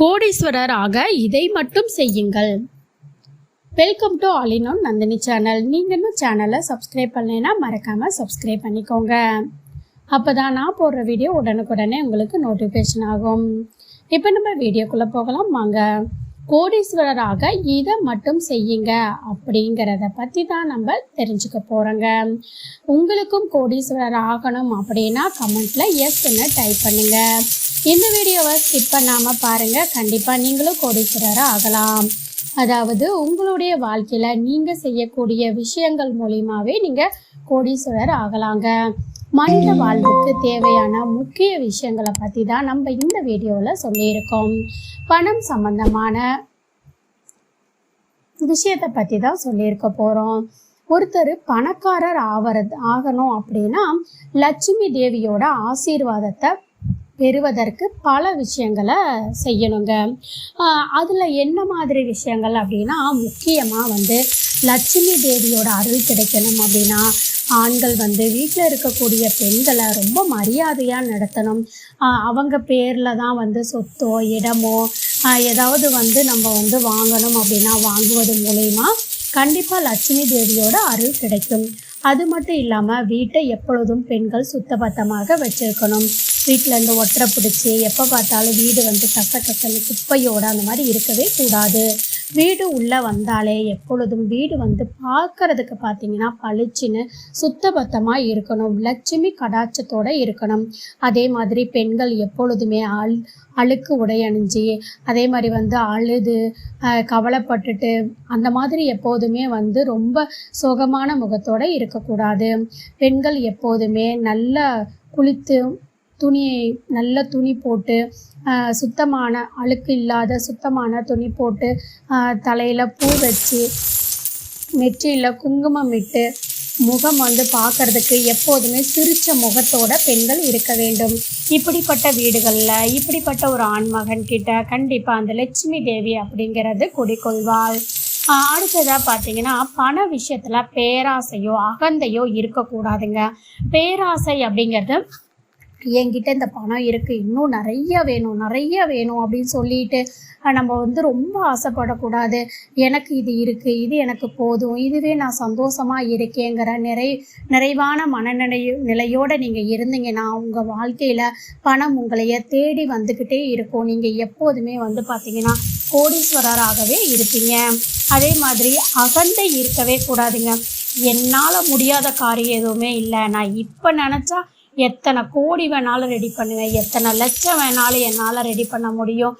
கோடீஸ்வரர் ஆக இதை மட்டும் செய்யுங்கள். வெல்கம் டு ஆலினோ நந்தினி சேனல். நீங்கள் இன்னும் சேனலை சப்ஸ்கிரைப் பண்ணலைன்னா மறக்காமல் சப்ஸ்கிரைப் பண்ணிக்கோங்க. அப்போ தான் நான் போடுற வீடியோ உடனுக்குடனே உங்களுக்கு நோட்டிஃபிகேஷன் ஆகும். இப்போ நம்ம வீடியோக்குள்ளே போகலாம். வாங்க. கோடீஸ்வரராக இதை மட்டும் செய்யுங்க அப்படிங்கிறத பற்றி தான் நம்ம தெரிஞ்சுக்க போகிறோங்க உங்களுக்கும் கோடீஸ்வரர் ஆகணும் அப்படின்னா கமெண்ட்டில் எஸ்ன்னு டைப் பண்ணுங்கள் இந்த வீடியோவை ஸ்கிப் பண்ணாமல் பாருங்கள் கண்டிப்பாக நீங்களும் கோடீஸ்வரராக ஆகலாம். அதாவது உங்களுடைய வாழ்க்கையில் நீங்கள் செய்யக்கூடிய விஷயங்கள் மூலியமாகவே நீங்கள் கோடீஸ்வரர் ஆகலாங்க. மனித வாழ்வுக்கு தேவையான முக்கிய விஷயங்களை பற்றி தான் நம்ம இந்த வீடியோவில் சொல்லியிருக்கோம். பணம் சம்பந்தமான விஷயத்தை பற்றி தான் சொல்லியிருக்க போகிறோம் ஒருத்தர் பணக்காரர் ஆவறது ஆகணும் அப்படின்னா லட்சுமி தேவியோட ஆசீர்வாதத்தை பெறுவதற்கு பல விஷயங்களை செய்யணுங்க. அதில் என்ன மாதிரி விஷயங்கள் அப்படின்னா முக்கியமாக வந்து லட்சுமி தேவியோட அருள் கிடைக்கணும் அப்படின்னா ஆண்கள் வந்து வீட்டில் இருக்கக்கூடிய பெண்களை ரொம்ப மரியாதையாக நடத்தணும். அவங்க பேரில் தான் வந்து சொத்தோ இடமோ ஏதாவது வந்து நம்ம வந்து வாங்கணும் அப்படின்னா வாங்குவது மூலயமா கண்டிப்பாக லட்சுமி தேவியோட அருள் கிடைக்கும். அது மட்டும் இல்லாமல் வீட்டை எப்பொழுதும் பெண்கள் சுத்தபத்தமாக வச்சிருக்கணும். வீட்டில் இருந்து ஒற்றை பிடிச்சி எப்போ பார்த்தாலும் வீடு வந்து கச கசல் குப்பையோடு அந்த மாதிரி இருக்கவே கூடாது. வீடு உள்ளே வந்தாலே எப்பொழுதும் வீடு வந்து பார்க்கறதுக்கு பார்த்தீங்கன்னா பளிச்சுன்னு சுத்தபத்தமாக இருக்கணும். லட்சுமி கடாட்சத்தோட இருக்கணும். அதே மாதிரி பெண்கள் எப்பொழுதுமே அல் அழுக்கு உடை அணிஞ்சு அதே மாதிரி வந்து அழுது கவலைப்பட்டுட்டு அந்த மாதிரி எப்போதுமே வந்து ரொம்ப சோகமான முகத்தோடு இருக்கக்கூடாது. பெண்கள் எப்போதுமே நல்லா குளித்து துணியை நல்ல துணி போட்டு சுத்தமான அழுக்கு இல்லாத சுத்தமான துணி போட்டு தலையில் பூ வச்சு நெற்றியில் குங்குமம் இட்டு முகம் வந்து பார்க்கறதுக்கு எப்போதுமே சிரித்த முகத்தோட பெண்கள் இருக்க வேண்டும். இப்படிப்பட்ட வீடுகளில் இப்படிப்பட்ட ஒரு ஆண்மகன் கிட்ட கண்டிப்பாக அந்த லட்சுமி தேவி அப்படிங்கிறது குடிக்கொள்வாள் அடுத்ததாக பார்த்தீங்கன்னா பண விஷயத்தில் பேராசையோ அகந்தையோ இருக்கக்கூடாதுங்க. பேராசை அப்படிங்கிறது என்கிட்ட இந்த பணம் இருக்குது இன்னும் நிறைய வேணும் நிறைய வேணும் அப்படின்னு சொல்லிட்டு நம்ம வந்து ரொம்ப ஆசைப்படக்கூடாது. எனக்கு இது இருக்குது இது எனக்கு போதும் இதுவே நான் சந்தோஷமாக இருக்கேங்கிற நிறை நிறைவான மனநிலை நிலையோடு நீங்கள் இருந்தீங்கன்னா உங்கள் வாழ்க்கையில் பணம் உங்களைய தேடி வந்துக்கிட்டே இருக்கும். நீங்கள் எப்போதுமே வந்து பார்த்தீங்கன்னா கோடீஸ்வரராகவே இருப்பீங்க. அதே மாதிரி அகந்தை இருக்கவே கூடாதுங்க. என்னால் முடியாத காரியம் எதுவுமே இல்லை. நான் இப்போ நினச்சா எத்தனை கோடி வேணாலும் ரெடி பண்ணுவேன். எத்தனை லட்சம் வேணாலும் என்னால் ரெடி பண்ண முடியும்.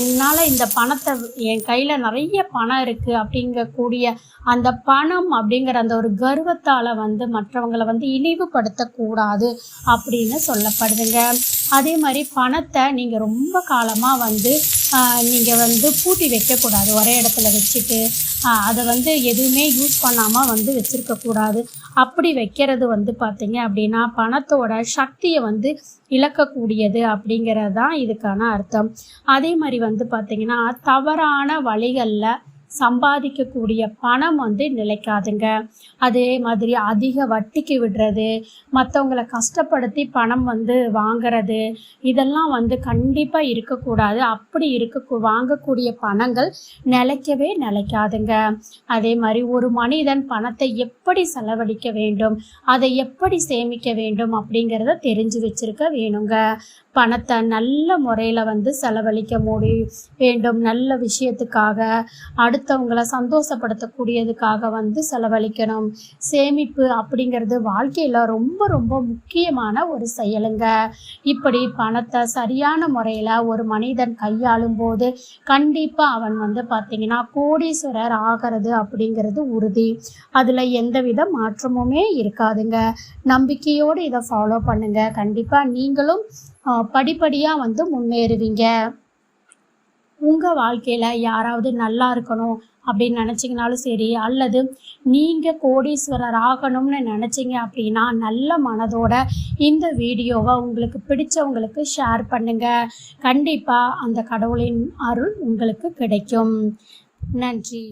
என்னால் இந்த பணத்தை என் கையில் நிறைய பணம் இருக்குது அப்படிங்கக்கூடிய அந்த பணம் அப்படிங்கிற அந்த ஒரு கர்வத்தால் வந்து மற்றவங்களை வந்து இழிவுபடுத்தக்கூடாது அப்படின்னு சொல்லப்படுதுங்க. அதே மாதிரி பணத்தை நீங்கள் ரொம்ப காலமாக வந்து நீங்கள் வந்து பூட்டி வைக்கக்கூடாது. ஒரே இடத்துல வச்சுட்டு அதை வந்து எதுவுமே யூஸ் பண்ணாமல் வந்து வச்சுருக்கக்கூடாது. அப்படி வைக்கிறது வந்து பார்த்தீங்க அப்படின்னா பணத்தோட சக்தியை வந்து இழக்கக்கூடியது அப்படிங்கிறது தான் இதுக்கான அர்த்தம். அதே மாதிரி வந்து பார்த்தீங்கன்னா தவறான வழிகளில் சம்பாதிக்கக்கூடிய பணம் வந்து நிலைக்காதுங்க. அதே மாதிரி அதிக வட்டிக்கு விடுறது மற்றவங்களை கஷ்டப்படுத்தி பணம் வந்து வாங்குறது இதெல்லாம் வந்து கண்டிப்பாக இருக்கக்கூடாது. அப்படி இருக்க வாங்கக்கூடிய பணங்கள் நிலைக்கவே நிலைக்காதுங்க. அதே மாதிரி ஒரு மனிதன் பணத்தை எப்படி செலவழிக்க வேண்டும் அதை எப்படி சேமிக்க வேண்டும் அப்படிங்கிறத தெரிஞ்சு வச்சிருக்க வேணுங்க. பணத்தை நல்ல முறையில் வந்து செலவழிக்க முடி வேண்டும். நல்ல விஷயத்துக்காக அடுத்த அடுத்தவங்களை சந்தோஷப்படுத்தக்கூடியதுக்காக வந்து செலவழிக்கணும். சேமிப்பு அப்படிங்கிறது வாழ்க்கையில் ரொம்ப ரொம்ப முக்கியமான ஒரு செயலுங்க. இப்படி பணத்தை சரியான முறையில் ஒரு மனிதன் கையாளும் போது கண்டிப்பாக அவன் வந்து பார்த்திங்கன்னா கோடீஸ்வரர் ஆகிறது அப்படிங்கிறது உறுதி. அதில் எந்தவித மாற்றமுமே இருக்காதுங்க. நம்பிக்கையோடு இதை ஃபாலோ பண்ணுங்க. கண்டிப்பாக நீங்களும் படிப்படியாக வந்து முன்னேறுவீங்க. உங்கள் வாழ்க்கையில் யாராவது நல்லா இருக்கணும் அப்படின்னு நினச்சிங்கனாலும் சரி அல்லது நீங்கள் கோடீஸ்வரர் ஆகணும்னு நினச்சிங்க அப்படின்னா நல்ல மனதோட இந்த வீடியோவை உங்களுக்கு பிடிச்சவங்களுக்கு ஷேர் பண்ணுங்கள் கண்டிப்பாக அந்த கடவுளின் அருள் உங்களுக்கு கிடைக்கும். நன்றி.